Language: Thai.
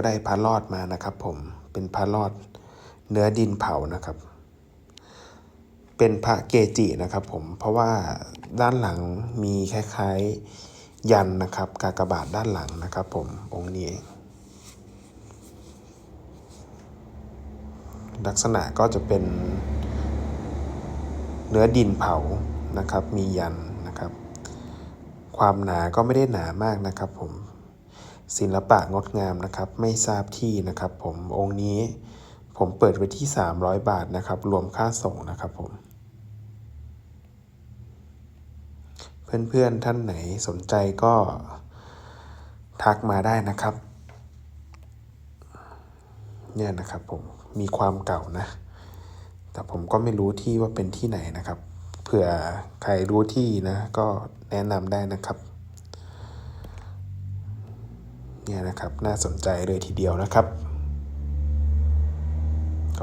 ก็ได้พระรอดมานะครับ ผมเป็นพระรอดเนื้อดินเผานะครับ เป็นพระเกจินะครับ ผมเพราะว่าด้านหลังมีคล้ายๆยันนะครับ กากบาทด้านหลังนะครับ ผมองค์นี้ ลักษณะก็จะเป็นเนื้อดินเผานะครับ มียันนะครับ ความหนาก็ไม่ได้หนามากนะครับ ผม ศิลปะงดงามนะครับ ไม่ทราบที่นะครับผมองค์นี้ผมเปิดไว้ที่ 300 บาทนะครับ รวมค่าส่งนะครับผม เพื่อนๆท่านไหนสนใจก็ทักมาได้นะครับ เนี่ยนะครับผมมีความเก่านะ แต่ผมก็ไม่รู้ที่ว่าเป็นที่ไหนนะครับ เผื่อใครรู้ที่นะ ก็แนะนำได้นะครับ เนี่ยนะครับน่าสนใจเลยทีเดียวนะครับ